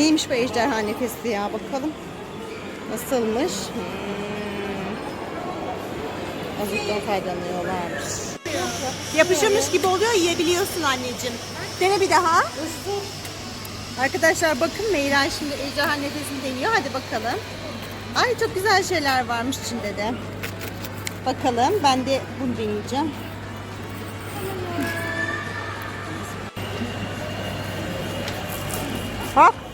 Neymiş bu ejderha nefesi ya bakalım. Nasılmış? Hmm. Azıcık faydalanıyorlarmış. Yapışırmış gibi oluyor yiyebiliyorsun anneciğim. Dene bir daha. Arkadaşlar bakın Meyra şimdi ejderha nefesini deniyor. Hadi bakalım. Ay çok güzel şeyler varmış içinde de. Bakalım ben de bunu deneyeceğim. Bak.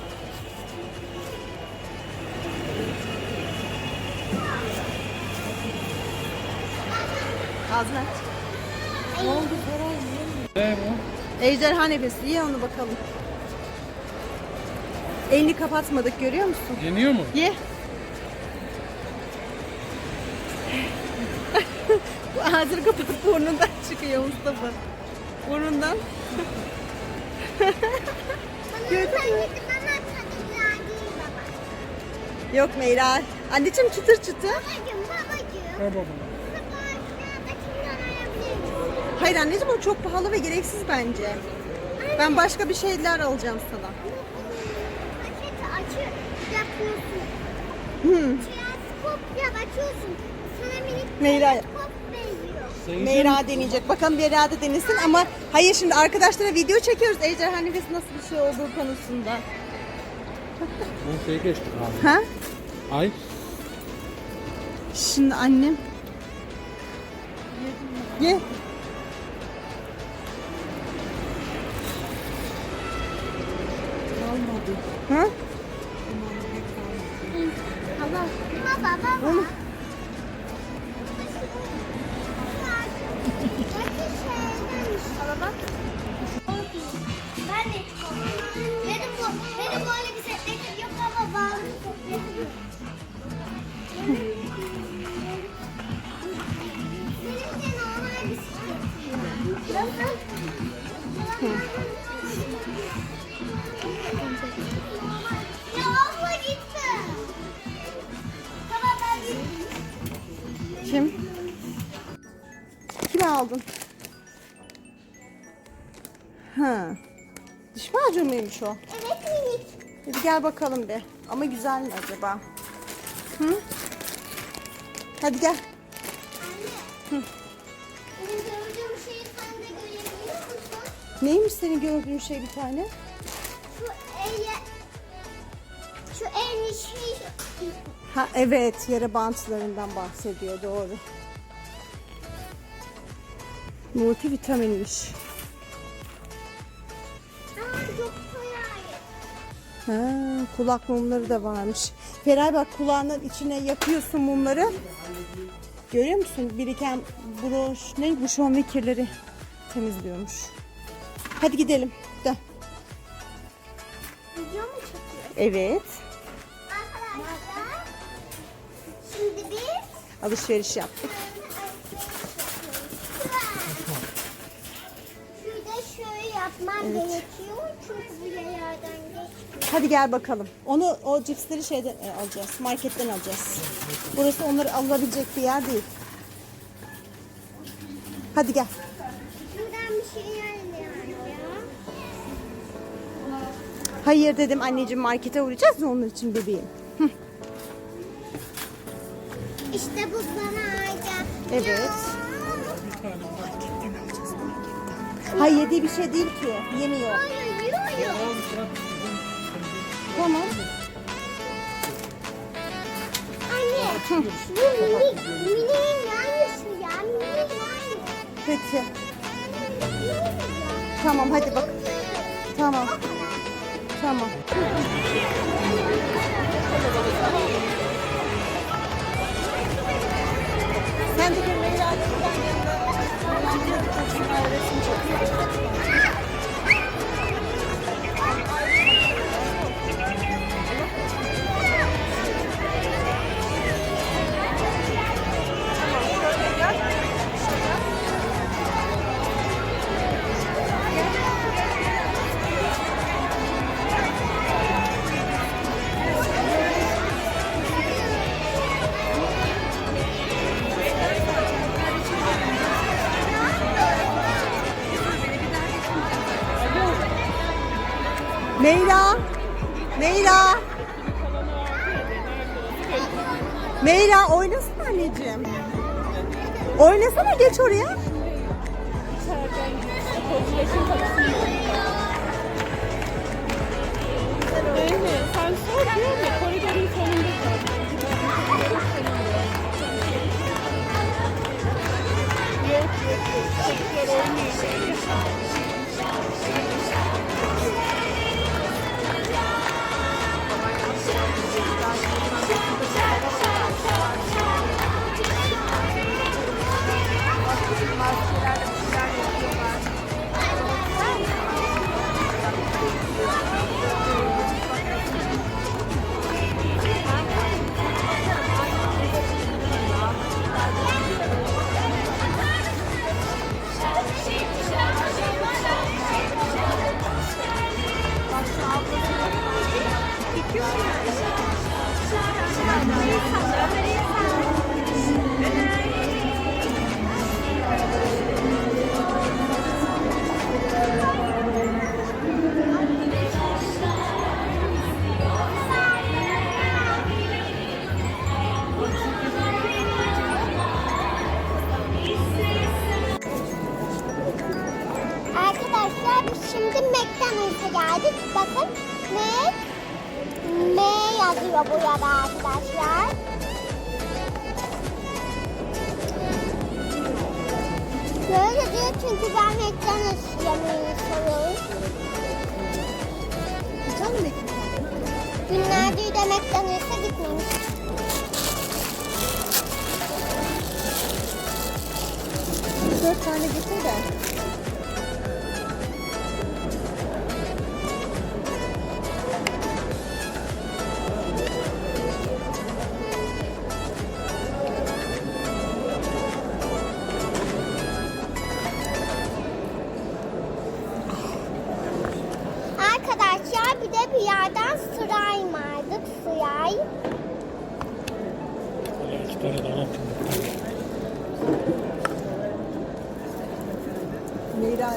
Ağzını aç. Ne oldu Koray? Ne bu? Ejderha nefesi. Ye onu bakalım. Elini kapatmadık görüyor musun? Yeniyor mu? Ye. Bu ağzını kapat burnundan çıkıyor Mustafa. Burnundan. Gördün mü? Yok Meyra. Anneciğim çıtır çıtır. Ver babana. Hayır anneciğim o çok pahalı ve gereksiz bence. Ben başka bir şeyler alacağım sana. Hmm. Meyra. Sen Meyra deneyecek. Bakalım Meyra da denesin ama hayır şimdi arkadaşlara video çekiyoruz. Ejderha nefesi nasıl bir şey olduğu konusunda. Ben şey geçtim abi. Ha? Ay. Şimdi annem. Ye. Ha? Onu. Ben Kim? Kime aldın? Ha. Diş macunu muymuş o? Evet minik. Hadi gel bakalım bir. Ama güzel mi acaba? Hı? Hadi gel. Benim gördüğüm şeyi sen de görebiliyor musun? Neymiş senin gördüğün şey bir tane? Şu el Ha evet yara bantlarından bahsediyor doğru. Multivitaminmiş. Aa, çok. Ha, kulak mumları da varmış. Feray bak kulağının içine yapıyorsun mumları. Görüyor musun? Biriken broş, ne bu ve kirleri temizliyormuş. Hadi gidelim. Dön. Video mu çekiyor? Evet. Alışveriş yaptık. şurada şöyle yapmam gerekiyor çünkü bu yerlerden geçmiyor. Hadi gel bakalım. Onu o cipsleri şeyden e, alacağız. Marketten alacağız. Burası onları alınabilecek bir yer değil. Hadi gel. Şuradan bir şey. Hayır dedim anneciğim markete uğrayacağız da onun için bebeğim. İşte bu bana ait. Evet. Hayır yediği bir şey değil ki. Yemiyor. Hayır yiyor. Tamam. Anne bu minik miniğin aynısı ya. Miniğin aynısı. Peki. Tamam hadi bak. Tamam. Tamam. Sen de bir Hanım'dan yanında resim çekiyor. Meyra. Meyra. Meyra oynasana anneciğim. Oynasana geç oraya. Evet, McDonald's'a geldik. Bakın Mac M yazıyor burada arkadaşlar. Böyle diyor çünkü ben McDonald's yemeğini seviyorum. Sen mi? Günlerdir de McDonald's'a gitmemiş. Dört tane getir de. Meyra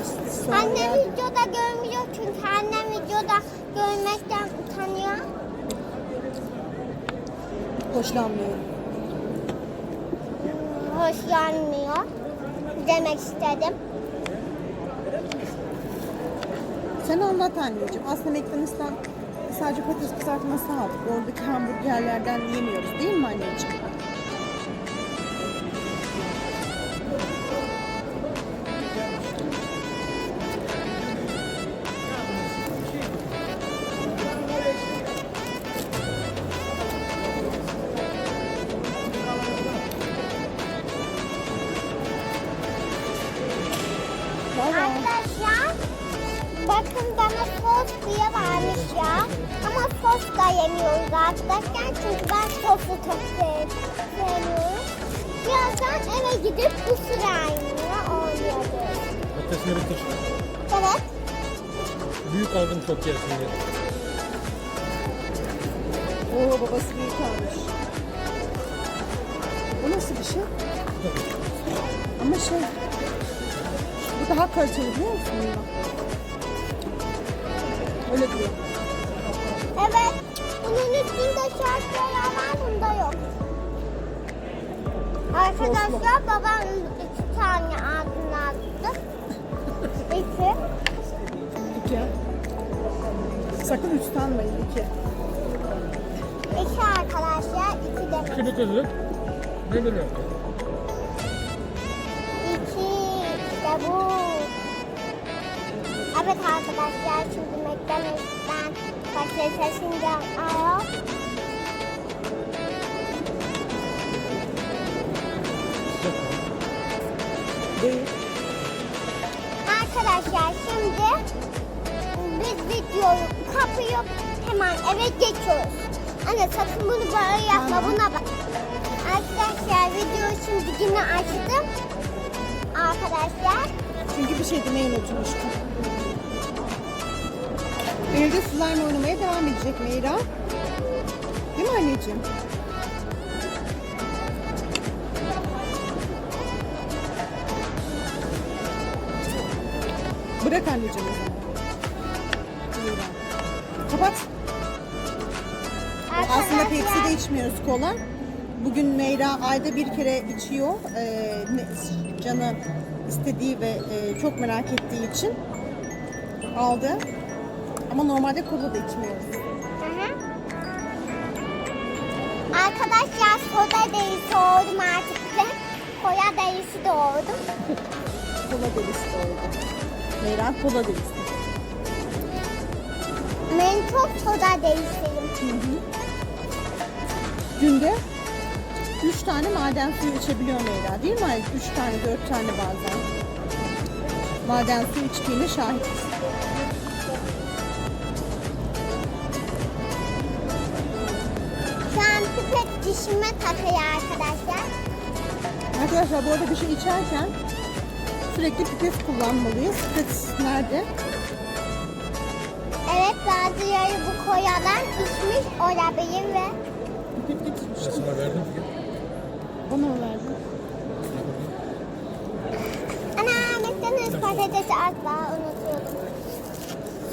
sonra Annem videoda görmüyor çünkü annem videoda görmekten utanıyor. hoşlanmıyorum. Hmm, Hoşlanmıyor. Demek istedim. Sen anlat anneciğim. Aslında McDonald's'tan sadece patates kızartması aldık. Oradaki hamburgerlerden yemiyoruz değil mi anneciğim? Sos diye varmış ya. Ama sos da yemiyoruz arkadaşlar çünkü ben sosu çok sev- sevmiyorum. Birazdan eve gidip bu slime'la oynayacağız. Patatesini bitir. Evet. Büyük aldım çok yersin diye. Oo babası büyük almış. Bu nasıl bir şey? Ama şey... Bu daha kaliteli biliyor musun? Öyle diyor. Evet. Bunun üstünde şarkılar var bunda yok. Arkadaşlar babam iki tane ağzına attı. İki. İki. Sakın üç tanmayın iki. İki arkadaşlar. iki demek. Şimdi kızı. Ne yaptın? İki. İşte bu. Evet arkadaşlar şimdi McDonald's'tan patatesin alıyor. Değil. Arkadaşlar şimdi biz videoyu kapıyıp hemen eve geçiyoruz. Anne sakın bunu böyle yapma Tamam. buna bak. Arkadaşlar videoyu şimdi yine açtım. Arkadaşlar Çünkü bir şey demeyi unutmuştum. Evde slime oynamaya devam edecek Meyra. Değil mi anneciğim? Bırak anneciğim o zaman. Meyra. Kapat. Aslında Pepsi de içmiyoruz kola. Bugün Meyra ayda bir kere içiyor. Ee, canı istediği ve e, çok merak ettiği için aldı. Ama normalde kola da içmiyoruz. Hı hı. Arkadaşlar soda delisi oldum artık de. Koya delisi de oldum. Kola delisi de oldu. Meyra kola delisi. Ben çok soda delisiyim. Günde 3 tane maden suyu içebiliyor Meyra değil mi? 3 tane 4 tane bazen. Maden suyu içtiğine şahitiz. Pipet dişime takıyor arkadaşlar. Arkadaşlar bu arada bir şey içerken sürekli pipet kullanmalıyız. Pipet nerede? Evet bazıları bu koyadan içmiş olabilir ve Pipet içmiştim. Sana verdim ki. Bana mı verdin? Ana McDonald's patatesi asla unutuyordum.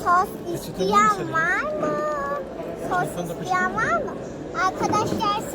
Sos isteyen var mı? Sos isteyen var mı? Arkadaşlar